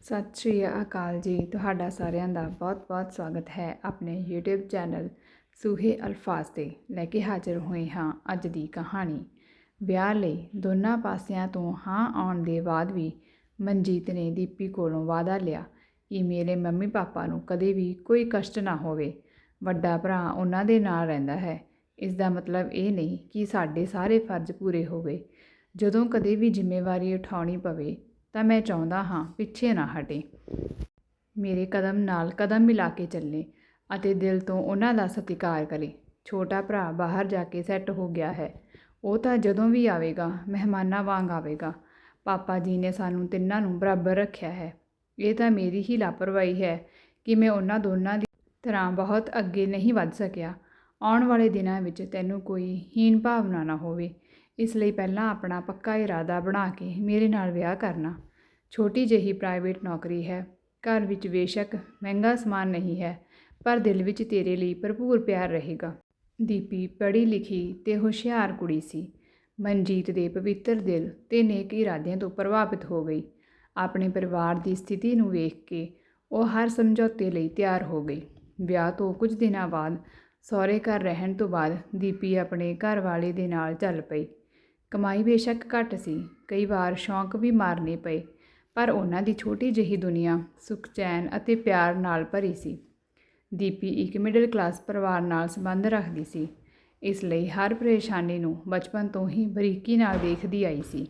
ਸਤਿ ਸ਼੍ਰੀ ਅਕਾਲ ਜੀ। ਤੁਹਾਡਾ ਸਾਰਿਆਂ ਦਾ ਬਹੁਤ-ਬਹੁਤ ਸਵਾਗਤ ਹੈ ਆਪਣੇ YouTube ਚੈਨਲ ਸੂਹੇ ਅਲਫਾਜ਼ ਤੇ। ਲੈ ਕੇ ਹਾਜ਼ਰ ਹੋਏ ਹਾਂ ਅੱਜ ਦੀ ਕਹਾਣੀ। ਵਿਆਹ ਲਈ ਦੋਨਾਂ ਪਾਸਿਆਂ ਤੋਂ ਹਾਂ ਆਉਣ ਦੇ ਬਾਅਦ ਵੀ ਮਨਜੀਤ ਨੇ ਦੀਪੀ ਕੋਲੋਂ ਵਾਅਦਾ ਲਿਆ ਕਿ ਮੇਰੇ ਮੰਮੀ ਪਾਪਾ ਨੂੰ ਕਦੇ ਵੀ ਕੋਈ ਕਸ਼ਟ ਨਾ ਹੋਵੇ। ਵੱਡਾ ਭਰਾ ਉਹਨਾਂ ਦੇ ਨਾਲ ਰਹਿੰਦਾ ਹੈ। ਇਸ ਦਾ ਮਤਲਬ ਇਹ ਨਹੀਂ ਕਿ ਸਾਡੇ ਸਾਰੇ ਫਰਜ਼ ਪੂਰੇ ਹੋ ਗਏ। ਜਦੋਂ ਕਦੇ ਵੀ ਜ਼ਿੰਮੇਵਾਰੀ ਉਠਾਉਣੀ ਪਵੇ ਤਾਂ ਮੈਂ ਚਾਹੁੰਦਾ ਹਾਂ ਪਿੱਛੇ ਨਾ ਹਟੇ। ਮੇਰੇ ਕਦਮ ਨਾਲ ਕਦਮ ਮਿਲਾ ਕੇ ਚੱਲੇ ਅਤੇ ਦਿਲ ਤੋਂ ਉਹਨਾਂ ਦਾ ਸਤਿਕਾਰ ਕਰੇ। ਛੋਟਾ ਭਰਾ ਬਾਹਰ ਜਾ ਕੇ ਸੈੱਟ ਹੋ ਗਿਆ ਹੈ। ਉਹ ਤਾਂ ਜਦੋਂ ਵੀ ਆਵੇਗਾ, ਮਹਿਮਾਨਾਂ ਵਾਂਗ ਆਵੇਗਾ। ਪਾਪਾ ਜੀ ਨੇ ਸਾਨੂੰ ਤਿੰਨਾਂ ਨੂੰ ਬਰਾਬਰ ਰੱਖਿਆ ਹੈ। ਇਹ ਤਾਂ ਮੇਰੀ ਹੀ ਲਾਪਰਵਾਹੀ ਹੈ ਕਿ ਮੈਂ ਉਹਨਾਂ ਦੋਨਾਂ ਦੀ ਤਰ੍ਹਾਂ ਬਹੁਤ ਅੱਗੇ ਨਹੀਂ ਵੱਧ ਸਕਿਆ। ਆਉਣ ਵਾਲੇ ਦਿਨਾਂ ਵਿੱਚ ਤੈਨੂੰ ਕੋਈ ਹੀਨ ਭਾਵਨਾ ਨਾ ਹੋਵੇ। ਇਸ ਲਈ ਪਹਿਲਾਂ ਆਪਣਾ ਪੱਕਾ ਇਰਾਦਾ ਬਣਾ ਕੇ ਮੇਰੇ ਨਾਲ ਵਿਆਹ ਕਰਨਾ। ਛੋਟੀ ਜਿਹੀ ਪ੍ਰਾਈਵੇਟ ਨੌਕਰੀ ਹੈ। ਘਰ ਵਿੱਚ ਬੇਸ਼ੱਕ ਮਹਿੰਗਾ ਸਮਾਨ ਨਹੀਂ ਹੈ, ਪਰ ਦਿਲ ਵਿੱਚ ਤੇਰੇ ਲਈ ਭਰਪੂਰ ਪਿਆਰ ਰਹੇਗਾ। ਦੀਪੀ ਪੜ੍ਹੀ ਲਿਖੀ ਤੇ ਹੁਸ਼ਿਆਰ ਕੁੜੀ ਸੀ। ਮਨਜੀਤ ਦੇ ਪਵਿੱਤਰ ਦਿਲ ਤੇ ਨੇਕ ਇਰਾਦਿਆਂ ਤੋਂ ਪ੍ਰਭਾਵਿਤ ਹੋ ਗਈ। ਆਪਣੇ ਪਰਿਵਾਰ ਦੀ ਸਥਿਤੀ ਨੂੰ ਵੇਖ ਕੇ ਉਹ ਹਰ ਸਮਝੌਤੇ ਲਈ ਤਿਆਰ ਹੋ ਗਈ। ਵਿਆਹ ਤੋਂ ਕੁਝ ਦਿਨਾਂ ਬਾਅਦ ਸਹੁਰੇ ਘਰ ਰਹਿਣ ਤੋਂ ਬਾਅਦ ਦੀਪੀ ਆਪਣੇ ਘਰ ਵਾਲੇ ਦੇ ਨਾਲ ਚੱਲ ਪਈ। ਕਮਾਈ ਬੇਸ਼ੱਕ ਘੱਟ ਸੀ, ਕਈ ਵਾਰ ਸ਼ੌਂਕ ਵੀ ਮਾਰਨੇ ਪਏ। ਪਰ ਉਹਨਾਂ ਦੀ ਛੋਟੀ ਜਿਹੀ ਦੁਨੀਆ ਸੁਖ, ਚੈਨ ਅਤੇ ਪਿਆਰ ਨਾਲ ਭਰੀ ਸੀ। ਦੀਪੀ ਇੱਕ ਮਿਡਲ ਕਲਾਸ ਪਰਿਵਾਰ ਨਾਲ ਸੰਬੰਧ ਰੱਖਦੀ ਸੀ। ਇਸ ਲਈ ਹਰ ਪਰੇਸ਼ਾਨੀ ਨੂੰ ਬਚਪਨ ਤੋਂ ਹੀ ਬਰੀਕੀ ਨਾਲ ਦੇਖਦੀ ਆਈ ਸੀ।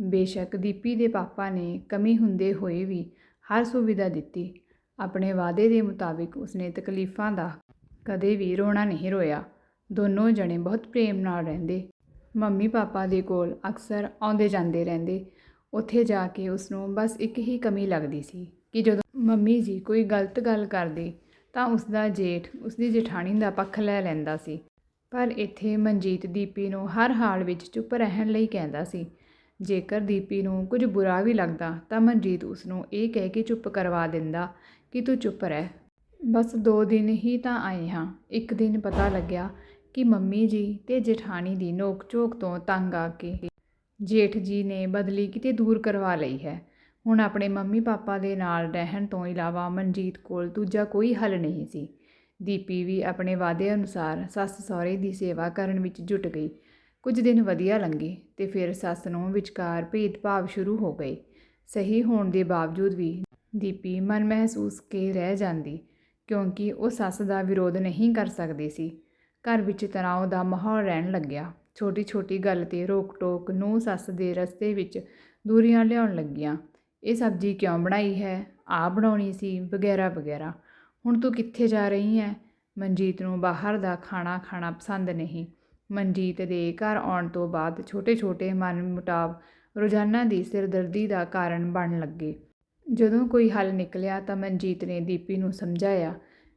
ਬੇਸ਼ੱਕ ਦੀਪੀ ਦੇ ਪਾਪਾ ਨੇ ਕਮੀ ਹੁੰਦੇ ਹੋਏ ਵੀ ਹਰ ਸੁਵਿਧਾ ਦਿੱਤੀ। ਆਪਣੇ ਵਾਅਦੇ ਦੇ ਮੁਤਾਬਿਕ ਉਸਨੇ ਤਕਲੀਫਾਂ ਦਾ ਕਦੇ ਵੀ ਰੋਣਾ ਨਹੀਂ ਰੋਇਆ। ਦੋਨੋਂ ਜਣੇ ਬਹੁਤ ਪ੍ਰੇਮ ਨਾਲ ਰਹਿੰਦੇ। ਮੰਮੀ ਪਾਪਾ ਦੇ ਕੋਲ ਅਕਸਰ ਆਉਂਦੇ ਜਾਂਦੇ ਰਹਿੰਦੇ। ਉੱਥੇ ਜਾ ਕੇ ਉਸ ਨੂੰ ਬਸ ਇੱਕ ਹੀ ਕਮੀ ਲੱਗਦੀ ਸੀ ਕਿ ਜਦੋਂ ਮੰਮੀ ਜੀ ਕੋਈ ਗਲਤ ਗੱਲ ਕਰਦੇ ਤਾਂ ਉਸ ਦਾ ਜੇਠ ਉਸ ਦੀ ਜਠਾਣੀ ਦਾ ਪੱਖ ਲੈ ਲੈਂਦਾ ਸੀ। ਪਰ ਇੱਥੇ ਮਨਜੀਤ ਦੀਪੀ ਨੂੰ ਹਰ ਹਾਲ ਵਿੱਚ ਚੁੱਪ ਰਹਿਣ ਲਈ ਕਹਿੰਦਾ ਸੀ। ਜੇਕਰ ਦੀਪੀ ਨੂੰ ਕੁਝ ਬੁਰਾ ਵੀ ਲੱਗਦਾ ਤਾਂ ਮਨਜੀਤ ਉਸ ਨੂੰ ਇਹ ਕਹਿ ਕੇ ਚੁੱਪ ਕਰਵਾ ਦਿੰਦਾ ਕਿ ਤੂੰ ਚੁੱਪ ਰਹਿ। ਬਸ ਦੋ ਦਿਨ ਹੀ ਤਾਂ ਆਏ ਹਾਂ। ਇੱਕ ਦਿਨ ਪਤਾ ਲੱਗਿਆ ਕਿ ਮੰਮੀ ਜੀ ਤੇ ਜੇਠਾਣੀ ਦੀ ਨੋਕ ਝੋਕ ਤੋਂ ਤੰਗ ਆ ਕੇ ਜੇਠ ਜੀ ਨੇ ਬਦਲੀ ਕਿਤੇ ਦੂਰ ਕਰਵਾ ਲਈ ਹੈ। ਹੁਣ ਆਪਣੇ ਮੰਮੀ ਪਾਪਾ ਦੇ ਨਾਲ ਰਹਿਣ ਤੋਂ ਇਲਾਵਾ ਮਨਜੀਤ ਕੋਲ ਦੂਜਾ ਕੋਈ ਹੱਲ ਨਹੀਂ ਸੀ। ਦੀਪੀ ਵੀ ਆਪਣੇ ਵਾਅਦੇ ਅਨੁਸਾਰ ਸੱਸ ਸਹੁਰੇ ਦੀ ਸੇਵਾ ਕਰਨ ਵਿੱਚ ਜੁਟ ਗਈ। ਕੁਝ ਦਿਨ ਵਧੀਆ ਲੰਘੇ ਤੇ ਫਿਰ ਸੱਸ ਨੂੰ ਵਿਚਕਾਰ ਭੇਦਭਾਵ ਸ਼ੁਰੂ ਹੋ ਗਏ। ਸਹੀ ਹੋਣ ਦੇ ਬਾਵਜੂਦ ਵੀ ਦੀਪੀ ਮਨ ਮਹਿਸੂਸ ਕੇ ਰਹਿ ਜਾਂਦੀ, ਕਿਉਂਕਿ ਉਹ ਸੱਸ ਦਾ ਵਿਰੋਧ ਨਹੀਂ ਕਰ ਸਕਦੀ ਸੀ। ਘਰ ਵਿੱਚ ਤਣਾਅ ਦਾ ਮਾਹੌਲ ਰਹਿਣ ਲੱਗਿਆ। ਛੋਟੀ ਛੋਟੀ ਗੱਲ ਤੇ ਰੋਕ ਟੋਕ ਨੂੰ ਸੱਸ ਦੇ ਰਸਤੇ ਵਿੱਚ ਦੂਰੀਆਂ ਲਿਆਉਣ ਲੱਗੀਆਂ। ਇਹ ਸਬਜ਼ੀ ਕਿਉਂ ਬਣਾਈ ਹੈ? ਆ ਬਣਾਉਣੀ ਸੀ, ਵਗੈਰਾ ਵਗੈਰਾ। ਹੁਣ ਤੂੰ ਕਿੱਥੇ ਜਾ ਰਹੀ ਹੈ? ਮਨਜੀਤ ਨੂੰ ਬਾਹਰ ਦਾ ਖਾਣਾ ਖਾਣਾ ਪਸੰਦ ਨਹੀਂ। ਮਨਜੀਤ ਦੇ ਘਰ ਆਉਣ ਤੋਂ ਬਾਅਦ ਛੋਟੇ ਛੋਟੇ ਮਨ ਮੁਟਾਵ ਰੋਜ਼ਾਨਾ ਦੀ ਸਿਰਦਰਦੀ ਦਾ ਕਾਰਨ ਬਣ ਲੱਗੇ। ਜਦੋਂ ਕੋਈ ਹੱਲ ਨਿਕਲਿਆ ਤਾਂ ਮਨਜੀਤ ਨੇ ਦੀਪੀ ਨੂੰ ਸਮਝਾਇਆ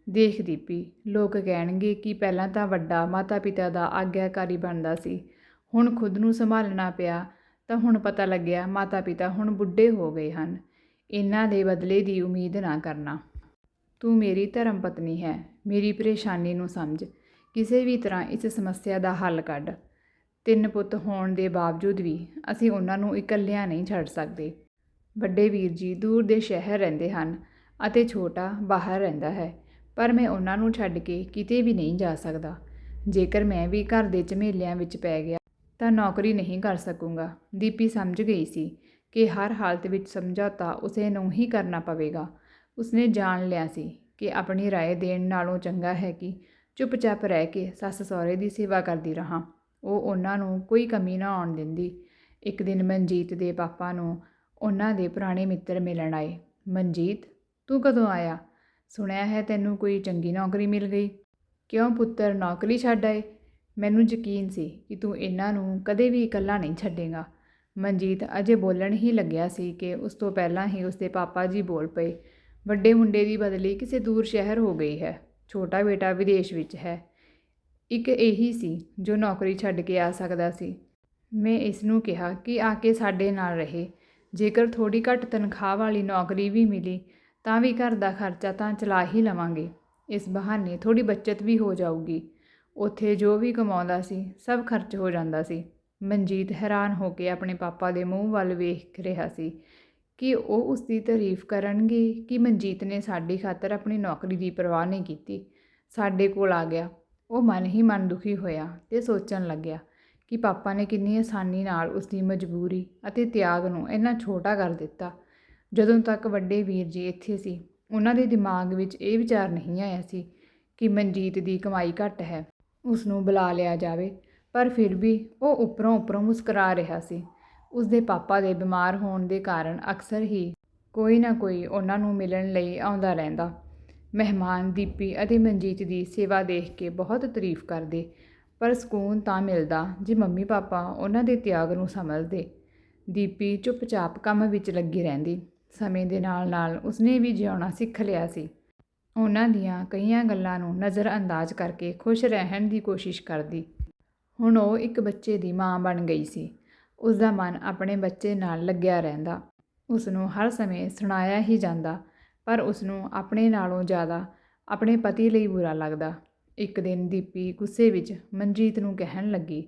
ਦੇਖ ਦੀਪੀ ਲੋਕ ਕਹਿਣਗੇ ਕਿ ਪਹਿਲਾਂ ਤਾਂ ਵੱਡਾ ਮਾਤਾ-ਪਿਤਾ ਦਾ ਆਗਿਆਕਾਰੀ ਬਣਦਾ ਸੀ। ਹੁਣ ਖੁਦ ਨੂੰ ਸੰਭਾਲਣਾ ਪਿਆ ਤਾਂ ਹੁਣ ਪਤਾ ਲੱਗਿਆ ਮਾਤਾ-ਪਿਤਾ ਹੁਣ ਬੁੱਢੇ ਹੋ ਗਏ ਹਨ। ਇਹਨਾਂ ਦੇ ਬਦਲੇ ਦੀ ਉਮੀਦ ਨਾ ਕਰਨਾ। ਤੂੰ ਮੇਰੀ ਧਰਮ ਪਤਨੀ ਹੈ। ਮੇਰੀ ਪਰੇਸ਼ਾਨੀ ਨੂੰ ਸਮਝ। ਕਿਸੇ ਵੀ ਤਰ੍ਹਾਂ ਇਸ ਸਮੱਸਿਆ ਦਾ ਹੱਲ ਕੱਢ। ਤਿੰਨ ਪੁੱਤ ਹੋਣ ਦੇ ਬਾਵਜੂਦ ਵੀ ਅਸੀਂ ਉਹਨਾਂ ਨੂੰ ਇਕੱਲਿਆਂ ਨਹੀਂ ਛੱਡ ਸਕਦੇ। ਵੱਡੇ ਵੀਰ ਜੀ ਦੂਰ ਦੇ ਸ਼ਹਿਰ ਰਹਿੰਦੇ ਹਨ ਅਤੇ ਛੋਟਾ ਬਾਹਰ ਰਹਿੰਦਾ ਹੈ। ਪਰ ਮੈਂ ਉਹਨਾਂ ਨੂੰ ਛੱਡ ਕੇ ਕਿਤੇ ਵੀ ਨਹੀਂ ਜਾ ਸਕਦਾ ਜੇਕਰ ਮੈਂ ਵੀ ਘਰ ਦੇ ਝਮੇਲਿਆਂ ਵਿੱਚ ਪੈ ਗਿਆ ਤਾਂ ਨੌਕਰੀ ਨਹੀਂ ਕਰ ਸਕੂੰਗਾ ਦੀਪੀ ਸਮਝ ਗਈ ਸੀ ਕਿ ਹਰ ਹਾਲਤ ਵਿੱਚ ਸਮਝੌਤਾ ਉਸੇ ਨੂੰ ਹੀ ਕਰਨਾ ਪਵੇਗਾ ਉਸਨੇ ਜਾਣ ਲਿਆ ਸੀ ਕਿ ਆਪਣੀ رائے ਦੇਣ ਨਾਲੋਂ ਚੰਗਾ ਹੈ ਕਿ ਚੁੱਪਚਾਪ ਰਹਿ ਕੇ ਸੱਸ ਸਹੁਰੇ ਦੀ ਸੇਵਾ ਕਰਦੀ ਰਹਾ ਉਹ ਉਹਨਾਂ ਨੂੰ ਕੋਈ ਕਮੀ ਨਾ ਆਉਣ ਦਿੰਦੀ ਇੱਕ ਦਿਨ ਮਨਜੀਤ ਦੇ ਪਾਪਾ ਨੂੰ ਉਹਨਾਂ ਦੇ ਪੁਰਾਣੇ ਮਿੱਤਰ ਮਿਲਣ ਆਏ ਮਨਜੀਤ ਤੂੰ ਕਦੋਂ ਆਇਆ ਸੁਣਿਆ ਹੈ ਤੈਨੂੰ ਕੋਈ ਚੰਗੀ ਨੌਕਰੀ ਮਿਲ ਗਈ? ਕਿਉਂ ਪੁੱਤਰ ਨੌਕਰੀ ਛੱਡ ਆਏ? ਮੈਨੂੰ ਯਕੀਨ ਸੀ ਕਿ ਤੂੰ ਇਹਨਾਂ ਨੂੰ ਕਦੇ ਵੀ ਇਕੱਲਾ ਨਹੀਂ ਛੱਡੇਗਾ। ਮਨਜੀਤ ਅਜੇ ਬੋਲਣ ਹੀ ਲੱਗਿਆ ਸੀ ਕਿ ਉਸ ਤੋਂ ਪਹਿਲਾਂ ਹੀ ਉਸਦੇ ਪਾਪਾ ਜੀ ਬੋਲ ਪਏ। ਵੱਡੇ ਮੁੰਡੇ ਦੀ ਬਦਲੀ ਕਿਸੇ ਦੂਰ ਸ਼ਹਿਰ ਹੋ ਗਈ ਹੈ। ਛੋਟਾ ਬੇਟਾ ਵਿਦੇਸ਼ ਵਿੱਚ ਹੈ। ਇੱਕ ਇਹੀ ਸੀ ਜੋ ਨੌਕਰੀ ਛੱਡ ਕੇ ਆ ਸਕਦਾ ਸੀ। ਮੈਂ ਇਸ ਨੂੰ ਕਿਹਾ ਕਿ ਆ ਕੇ ਸਾਡੇ ਨਾਲ ਰਹੇ। ਜੇਕਰ ਥੋੜੀ ਘੱਟ ਤਨਖਾਹ ਵਾਲੀ ਨੌਕਰੀ ਵੀ ਮਿਲੀ ਤਾਂ ਵੀ ਘਰ ਦਾ ਖਰਚਾ ਤਾਂ ਚਲਾ ਹੀ ਲਵਾਂਗੇ। ਇਸ ਬਹਾਨੇ ਥੋੜੀ ਬੱਚਤ ਵੀ ਹੋ ਜਾਊਗੀ। ਉੱਥੇ ਜੋ ਵੀ ਕਮਾਉਂਦਾ ਸੀ, ਸਭ ਖਰਚ ਹੋ ਜਾਂਦਾ ਸੀ। ਮਨਜੀਤ ਹੈਰਾਨ ਹੋ ਕੇ ਆਪਣੇ ਪਾਪਾ ਦੇ ਮੂੰਹ ਵੱਲ ਵੇਖ ਰਿਹਾ ਸੀ ਕਿ ਉਹ ਉਸ ਦੀ ਤਾਰੀਫ ਕਰਨਗੇ ਕਿ ਮਨਜੀਤ ਨੇ ਸਾਡੀ ਖਾਤਰ ਆਪਣੀ ਨੌਕਰੀ ਦੀ ਪਰਵਾਹ ਨਹੀਂ ਕੀਤੀ। ਸਾਡੇ ਕੋਲ ਆ ਗਿਆ। ਉਹ ਮਨ ਹੀ ਮਨ ਦੁਖੀ ਹੋਇਆ ਤੇ ਸੋਚਣ ਲੱਗਿਆ ਕਿ ਪਾਪਾ ਨੇ ਕਿੰਨੀ ਆਸਾਨੀ ਨਾਲ ਉਸ ਦੀ ਮਜਬੂਰੀ ਅਤੇ ਤਿਆਗ ਨੂੰ ਇੰਨਾ ਛੋਟਾ ਕਰ ਦਿੱਤਾ। ਜਦੋਂ ਤੱਕ ਵੱਡੇ ਵੀਰ ਜੀ ਇੱਥੇ ਸੀ, ਉਹਨਾਂ ਦੇ ਦਿਮਾਗ ਵਿੱਚ ਇਹ ਵਿਚਾਰ ਨਹੀਂ ਆਇਆ ਸੀ ਕਿ ਮਨਜੀਤ ਦੀ ਕਮਾਈ ਘੱਟ ਹੈ ਉਸ ਨੂੰ ਬੁਲਾ ਲਿਆ ਜਾਵੇ। ਪਰ ਫਿਰ ਵੀ ਉਹ ਉੱਪਰੋਂ ਉੱਪਰੋਂ ਮੁਸਕਰਾ ਰਿਹਾ ਸੀ। ਉਸ ਦੇ ਪਾਪਾ ਦੇ ਬਿਮਾਰ ਹੋਣ ਦੇ ਕਾਰਨ ਅਕਸਰ ਹੀ ਕੋਈ ਨਾ ਕੋਈ ਉਹਨਾਂ ਨੂੰ ਮਿਲਣ ਲਈ ਆਉਂਦਾ ਰਹਿੰਦਾ। ਮਹਿਮਾਨ ਦੀਪੀ ਅਤੇ ਮਨਜੀਤ ਦੀ ਸੇਵਾ ਦੇਖ ਕੇ ਬਹੁਤ ਤਾਰੀਫ ਕਰਦੇ, ਪਰ ਸਕੂਨ ਤਾਂ ਮਿਲਦਾ ਜੇ ਮੰਮੀ ਪਾਪਾ ਉਹਨਾਂ ਦੇ ਤਿਆਗ ਨੂੰ ਸਮਝਦੇ। ਦੀਪੀ ਚੁੱਪਚਾਪ ਕੰਮ ਵਿੱਚ ਲੱਗੀ ਰਹਿੰਦੀ। ਸਮੇਂ ਦੇ ਨਾਲ ਨਾਲ ਉਸਨੇ ਵੀ ਜਿਉਣਾ ਸਿੱਖ ਲਿਆ ਸੀ। ਉਹਨਾਂ ਦੀਆਂ ਕਈਆਂ ਗੱਲਾਂ ਨੂੰ ਨਜ਼ਰਅੰਦਾਜ਼ ਕਰਕੇ ਖੁਸ਼ ਰਹਿਣ ਦੀ ਕੋਸ਼ਿਸ਼ ਕਰਦੀ। ਹੁਣ ਉਹ ਇੱਕ ਬੱਚੇ ਦੀ ਮਾਂ ਬਣ ਗਈ ਸੀ। ਉਸ ਦਾ ਮਨ ਆਪਣੇ ਬੱਚੇ ਨਾਲ ਲੱਗਿਆ ਰਹਿੰਦਾ। ਉਸ ਨੂੰ ਹਰ ਸਮੇਂ ਸੁਣਾਇਆ ਹੀ ਜਾਂਦਾ, ਪਰ ਉਸ ਨੂੰ ਆਪਣੇ ਨਾਲੋਂ ਜ਼ਿਆਦਾ ਆਪਣੇ ਪਤੀ ਲਈ ਬੁਰਾ ਲੱਗਦਾ। ਇੱਕ ਦਿਨ ਦੀਪੀ ਗੁੱਸੇ ਵਿੱਚ ਮਨਜੀਤ ਨੂੰ ਕਹਿਣ ਲੱਗੀ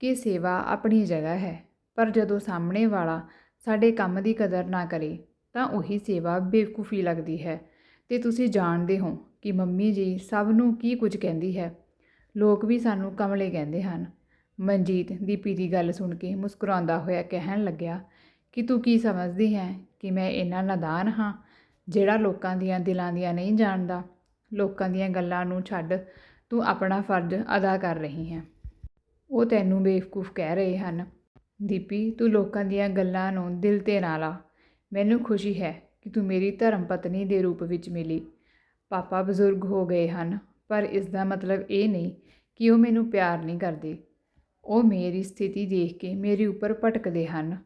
ਕਿ ਸੇਵਾ ਆਪਣੀ ਜਗ੍ਹਾ ਹੈ, ਪਰ ਜਦੋਂ ਸਾਹਮਣੇ ਵਾਲਾ ਸਾਡੇ ਕੰਮ ਦੀ ਕਦਰ ਨਾ ਕਰੇ ਤਾਂ ਉਹੀ ਸੇਵਾ ਬੇਵਕੂਫੀ ਲੱਗਦੀ ਹੈ। ਤੇ ਤੁਸੀਂ ਜਾਣਦੇ ਹੋ ਕਿ ਮੰਮੀ ਜੀ ਸਭ ਨੂੰ ਕੀ ਕੁਝ ਕਹਿੰਦੀ ਹੈ। ਲੋਕ ਵੀ ਸਾਨੂੰ ਕਮਲੇ ਕਹਿੰਦੇ ਹਨ। ਮਨਜੀਤ ਦੀਪੀ ਦੀ ਗੱਲ ਸੁਣ ਕੇ ਮੁਸਕਰਾਉਂਦਾ ਹੋਇਆ ਕਹਿਣ ਲੱਗਿਆ ਕਿ ਤੂੰ ਕੀ ਸਮਝਦੀ ਹੈ ਕਿ ਮੈਂ ਇੰਨਾ ਨਾਦਾਨ ਹਾਂ ਜਿਹੜਾ ਲੋਕਾਂ ਦੀਆਂ ਦਿਲਾਂ ਦੀਆਂ ਨਹੀਂ ਜਾਣਦਾ। ਲੋਕਾਂ ਦੀਆਂ ਗੱਲਾਂ ਨੂੰ ਛੱਡ ਤੂੰ ਆਪਣਾ ਫਰਜ਼ ਅਦਾ ਕਰ ਰਹੀ ਹੈ। ਉਹ ਤੈਨੂੰ ਬੇਵਕੂਫ ਕਹਿ ਰਹੇ ਹਨ। ਦੀਪੀ, ਤੂੰ ਲੋਕਾਂ ਦੀਆਂ ਗੱਲਾਂ ਨੂੰ ਦਿਲ ਤੇ ਨਾ ਲਾ। ਮੈਨੂੰ ਖੁਸ਼ੀ ਹੈ ਕਿ ਤੂੰ ਮੇਰੀ ਧਰਮ ਪਤਨੀ ਦੇ ਰੂਪ ਵਿੱਚ ਮਿਲੀ। ਪਾਪਾ ਬਜ਼ੁਰਗ ਹੋ ਗਏ ਹਨ, ਪਰ ਇਸ ਦਾ ਮਤਲਬ ਇਹ ਨਹੀਂ ਕਿ ਉਹ ਮੈਨੂੰ ਪਿਆਰ ਨਹੀਂ ਕਰਦੇ। ਉਹ ਮੇਰੀ ਸਥਿਤੀ ਦੇਖ ਕੇ ਮੇਰੇ ਉੱਪਰ ਭਟਕਦੇ ਹਨ।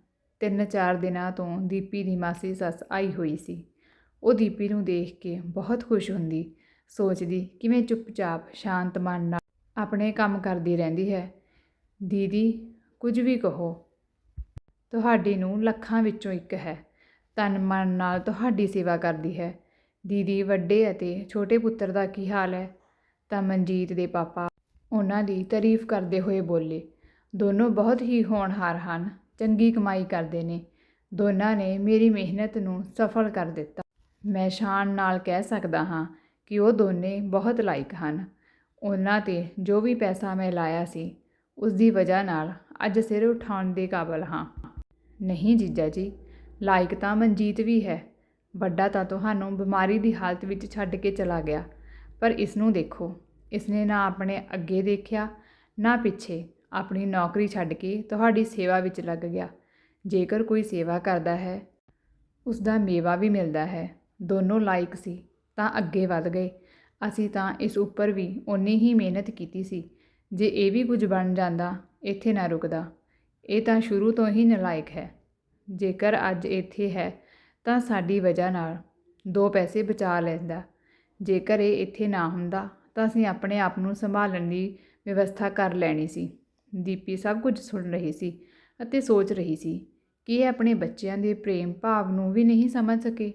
ਤਿੰਨ ਚਾਰ ਦਿਨਾਂ ਤੋਂ ਦੀਪੀ ਦੀ ਮਾਸੀ ਸੱਸ ਆਈ ਹੋਈ ਸੀ। ਉਹ ਦੀਪੀ ਨੂੰ ਦੇਖ ਕੇ ਬਹੁਤ ਖੁਸ਼ ਹੁੰਦੀ, ਸੋਚਦੀ ਕਿਵੇਂ ਚੁੱਪਚਾਪ, ਸ਼ਾਂਤ ਮਨ ਨਾਲ ਆਪਣੇ ਕੰਮ ਕਰਦੀ ਰਹਿੰਦੀ ਹੈ। ਦੀਦੀ, ਕੁਝ ਵੀ ਕਹੋ। ਤੁਹਾਡੀ ਨੂੰ ਲੱਖਾਂ ਵਿੱਚੋਂ ਇੱਕ ਹੈ। ਤਨ ਮਨ ਨਾਲ ਤੁਹਾਡੀ ਸੇਵਾ ਕਰਦੀ ਹੈ। ਦੀਦੀ ਵੱਡੇ ਅਤੇ ਛੋਟੇ ਪੁੱਤਰ ਦਾ ਕੀ ਹਾਲ ਹੈ? ਤਾਂ ਮਨਜੀਤ ਦੇ ਪਾਪਾ ਉਹਨਾਂ ਦੀ ਤਾਰੀਫ ਕਰਦੇ ਹੋਏ ਬੋਲੇ, ਦੋਨੋਂ ਬਹੁਤ ਹੀ ਹੋਣਹਾਰ ਹਨ, ਚੰਗੀ ਕਮਾਈ ਕਰਦੇ ਨੇ। ਦੋਨਾਂ ਨੇ ਮੇਰੀ ਮਿਹਨਤ ਨੂੰ ਸਫਲ ਕਰ ਦਿੱਤਾ। ਮੈਂ ਸ਼ਾਨ ਨਾਲ ਕਹਿ ਸਕਦਾ ਹਾਂ ਕਿ ਉਹ ਦੋਨੇ ਬਹੁਤ ਲਾਇਕ ਹਨ। ਉਹਨਾਂ ਤੇ ਜੋ ਵੀ ਪੈਸਾ ਮੈਂ ਲਾਇਆ ਸੀ, ਉਸ ਦੀ ਵਜ੍ਹਾ ਨਾਲ ਅੱਜ ਸਿਰ ਉਠਾਉਣ ਦੇ ਕਾਬਲ ਹਾਂ। ਨਹੀਂ ਜੀਜਾ ਜੀ ਲਾਇਕ ਤਾਂ ਮਨਜੀਤ ਵੀ ਹੈ। ਵੱਡਾ ਤਾਂ ਤੁਹਾਨੂੰ ਬਿਮਾਰੀ ਦੀ ਹਾਲਤ ਵਿੱਚ ਛੱਡ ਕੇ ਚਲਾ ਗਿਆ। ਪਰ ਇਸ ਨੂੰ ਦੇਖੋ। ਇਸਨੇ ਨਾ ਆਪਣੇ ਅੱਗੇ ਦੇਖਿਆ, ਨਾ ਪਿੱਛੇ। ਆਪਣੀ ਨੌਕਰੀ ਛੱਡ ਕੇ ਤੁਹਾਡੀ ਸੇਵਾ ਵਿੱਚ ਲੱਗ ਗਿਆ। ਜੇਕਰ ਕੋਈ ਸੇਵਾ ਕਰਦਾ ਹੈ ਉਸ ਦਾ ਮੇਵਾ ਵੀ ਮਿਲਦਾ ਹੈ। ਦੋਨੋਂ ਲਾਇਕ ਸੀ, ਤਾਂ ਅੱਗੇ ਵੱਧ ਗਏ। ਅਸੀਂ ਤਾਂ ਇਸ ਉੱਪਰ ਵੀ ਓਨੀ ਹੀ ਮਿਹਨਤ ਕੀਤੀ ਸੀ। ਜੇ ਇਹ ਵੀ ਕੁਝ ਬਣ ਜਾਂਦਾ, ਇੱਥੇ ਨਾ ਰੁਕਦਾ। ਇਹ ਤਾਂ ਸ਼ੁਰੂ ਤੋਂ ਹੀ ਨਲਾਇਕ ਹੈ। ਜੇਕਰ ਅੱਜ ਇੱਥੇ ਹੈ ਤਾਂ ਸਾਡੀ ਵਜ੍ਹਾ ਨਾਲ ਦੋ ਪੈਸੇ ਬਚਾ ਲੈਂਦਾ। ਜੇਕਰ ਇਹ ਇੱਥੇ ਨਾ ਹੁੰਦਾ ਤਾਂ ਅਸੀਂ ਆਪਣੇ ਆਪ ਨੂੰ ਸੰਭਾਲਣ ਦੀ ਵਿਵਸਥਾ ਕਰ ਲੈਣੀ ਸੀ। ਦੀਪੀ ਸਭ ਕੁਝ ਸੁਣ ਰਹੀ ਸੀ ਅਤੇ ਸੋਚ ਰਹੀ ਸੀ ਕਿ ਇਹ ਆਪਣੇ ਬੱਚਿਆਂ ਦੇ ਪ੍ਰੇਮ ਭਾਵ ਨੂੰ ਵੀ ਨਹੀਂ ਸਮਝ ਸਕੇ।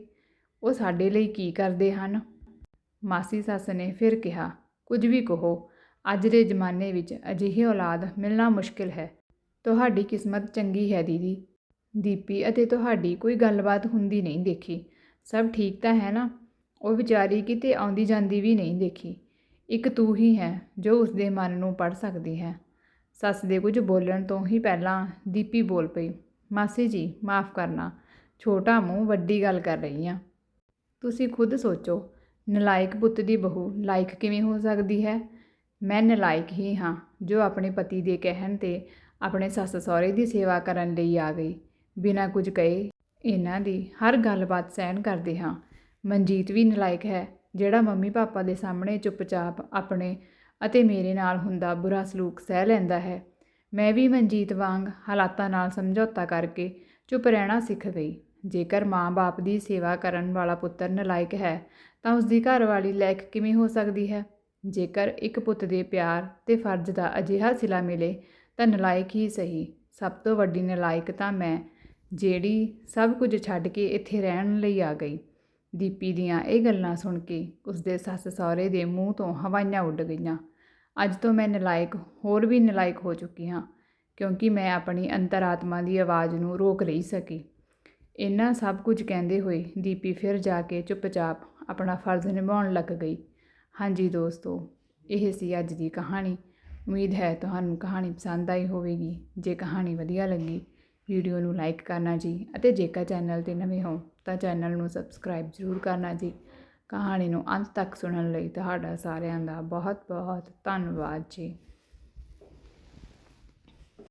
ਉਹ ਸਾਡੇ ਲਈ ਕੀ ਕਰਦੇ ਹਨ? ਮਾਸੀ ਸੱਸ ਨੇ ਫਿਰ ਕਿਹਾ, ਕੁਝ ਵੀ ਕਹੋ, ਅੱਜ ਦੇ ਜ਼ਮਾਨੇ ਵਿੱਚ ਅਜਿਹੀ ਔਲਾਦ ਮਿਲਣਾ ਮੁਸ਼ਕਿਲ ਹੈ। ਤੁਹਾਡੀ ਕਿਸਮਤ ਚੰਗੀ ਹੈ ਦੀਦੀ। ਦੀਪੀ, ਅਤੇ ਤੁਹਾਡੀ ਕੋਈ ਗੱਲਬਾਤ ਹੁੰਦੀ ਨਹੀਂ ਦੇਖੀ। ਸਭ ਠੀਕ ਤਾਂ ਹੈ ਨਾ? ਉਹ ਵਿਚਾਰੀ ਕਿਤੇ ਆਉਂਦੀ ਜਾਂਦੀ ਵੀ ਨਹੀਂ ਦੇਖੀ। ਇੱਕ ਤੂੰ ਹੀ ਹੈ, ਜੋ ਉਸਦੇ ਮਨ ਨੂੰ ਪੜ ਸਕਦੀ ਹੈ। ਸੱਸ ਦੇ ਕੁਝ ਬੋਲਣ ਤੋਂ ਹੀ ਪਹਿਲਾਂ ਦੀਪੀ ਬੋਲ ਪਈ, ਮਾਸੀ ਜੀ, ਮਾਫ ਕਰਨਾ, ਛੋਟਾ ਮੂੰਹ ਵੱਡੀ ਗੱਲ ਕਰ ਰਹੀ ਆ ਤੁਸੀਂ ਖੁਦ ਸੋਚੋ, ਨਲਾਇਕ ਪੁੱਤ ਦੀ ਬਹੂ ਲਾਇਕ ਕਿਵੇਂ ਹੋ ਸਕਦੀ ਹੈ? ਮੈਂ ਨਲਾਇਕ ਹੀ ਹਾਂ, ਜੋ ਆਪਣੇ ਪਤੀ ਦੇ ਕਹਿਣ ਤੇ ਆਪਣੇ ਸੱਸ ਸਹੁਰੇ ਦੀ ਸੇਵਾ ਕਰਨ ਲਈ ਆ ਗਈ। ਬਿਨਾਂ ਕੁਝ ਕਹੇ ਇਹਨਾਂ ਦੀ ਹਰ ਗੱਲਬਾਤ ਸਹਿਣ ਕਰਦੇ ਹਾਂ। ਮਨਜੀਤ ਵੀ ਨਲਾਇਕ ਹੈ, ਜਿਹੜਾ ਮੰਮੀ ਪਾਪਾ ਦੇ ਸਾਹਮਣੇ ਚੁੱਪਚਾਪ ਆਪਣੇ ਅਤੇ ਮੇਰੇ ਨਾਲ ਹੁੰਦਾ ਬੁਰਾ ਸਲੂਕ ਸਹਿ ਲੈਂਦਾ ਹੈ। ਮੈਂ ਵੀ ਮਨਜੀਤ ਵਾਂਗ ਹਾਲਾਤਾਂ ਨਾਲ ਸਮਝੌਤਾ ਕਰਕੇ ਚੁੱਪ ਰਹਿਣਾ ਸਿੱਖ ਗਈ। ਜੇਕਰ ਮਾਂ-ਬਾਪ ਦੀ ਸੇਵਾ ਕਰਨ ਵਾਲਾ ਪੁੱਤਰ ਨਲਾਇਕ ਹੈ, ਤਾਂ ਉਸ ਦੀ ਘਰਵਾਲੀ ਲਾਇਕ ਕਿਵੇਂ ਹੋ ਸਕਦੀ ਹੈ? ਜੇਕਰ ਇੱਕ ਪੁੱਤ ਦੇ ਪਿਆਰ ਤੇ ਫਰਜ਼ ਦਾ ਅਜਿਹਾ ਸਿਲਾ ਮਿਲੇ, ਤਾਂ ਨਲਾਇਕ ਹੀ ਸਹੀ। ਸਭ ਤੋਂ ਵੱਡੀ ਨਲਾਇਕ ਤਾਂ ਮੈਂ ਜਿਹੜੀ ਸਭ ਕੁਝ ਛੱਡ ਕੇ ਇੱਥੇ ਰਹਿਣ ਲਈ ਆ ਗਈ। ਦੀਪੀ ਦੀਆਂ ਇਹ ਗੱਲਾਂ ਸੁਣ ਕੇ ਉਸਦੇ ਸੱਸ ਸਹੁਰੇ ਦੇ ਮੂੰਹ ਤੋਂ ਹਵਾਈਆਂ ਉੱਡ ਗਈਆਂ। ਅੱਜ ਤੋਂ ਮੈਂ ਨਲਾਇਕ, ਹੋਰ ਵੀ ਨਲਾਇਕ ਹੋ ਚੁੱਕੀ ਹਾਂ, ਕਿਉਂਕਿ ਮੈਂ ਆਪਣੀ ਅੰਤਰਾਤਮਾ ਦੀ ਆਵਾਜ਼ ਨੂੰ ਰੋਕ ਨਹੀਂ ਸਕੀ। ਇੰਨਾ ਸਭ ਕੁਝ ਕਹਿੰਦੇ ਹੋਏ ਦੀਪੀ ਫਿਰ ਜਾ ਕੇ ਚੁੱਪਚਾਪ ਆਪਣਾ ਫਰਜ਼ ਨਿਭਾਉਣ ਲੱਗ ਗਈ। ਹਾਂਜੀ ਦੋਸਤੋ, ਇਹ ਸੀ ਅੱਜ ਦੀ ਕਹਾਣੀ। ਉਮੀਦ ਹੈ ਤੁਹਾਨੂੰ ਕਹਾਣੀ ਪਸੰਦ ਆਈ ਹੋਵੇਗੀ। ਜੇ ਕਹਾਣੀ ਵਧੀਆ ਲੱਗੀ ਵੀਡੀਓ ਨੂੰ ਲਾਈਕ ਕਰਨਾ ਜੀ ਅਤੇ ਜੇਕਰ ਚੈਨਲ ਤੇ ਨਵੇਂ ਹੋ ਤਾਂ ਚੈਨਲ ਨੂੰ ਸਬਸਕ੍ਰਾਈਬ ਜ਼ਰੂਰ ਕਰਨਾ ਜੀ। ਕਹਾਣੀ ਨੂੰ ਅੰਤ ਤੱਕ ਸੁਣਨ ਲਈ ਤੁਹਾਡਾ ਸਾਰਿਆਂ ਦਾ ਬਹੁਤ ਬਹੁਤ ਧੰਨਵਾਦ ਜੀ।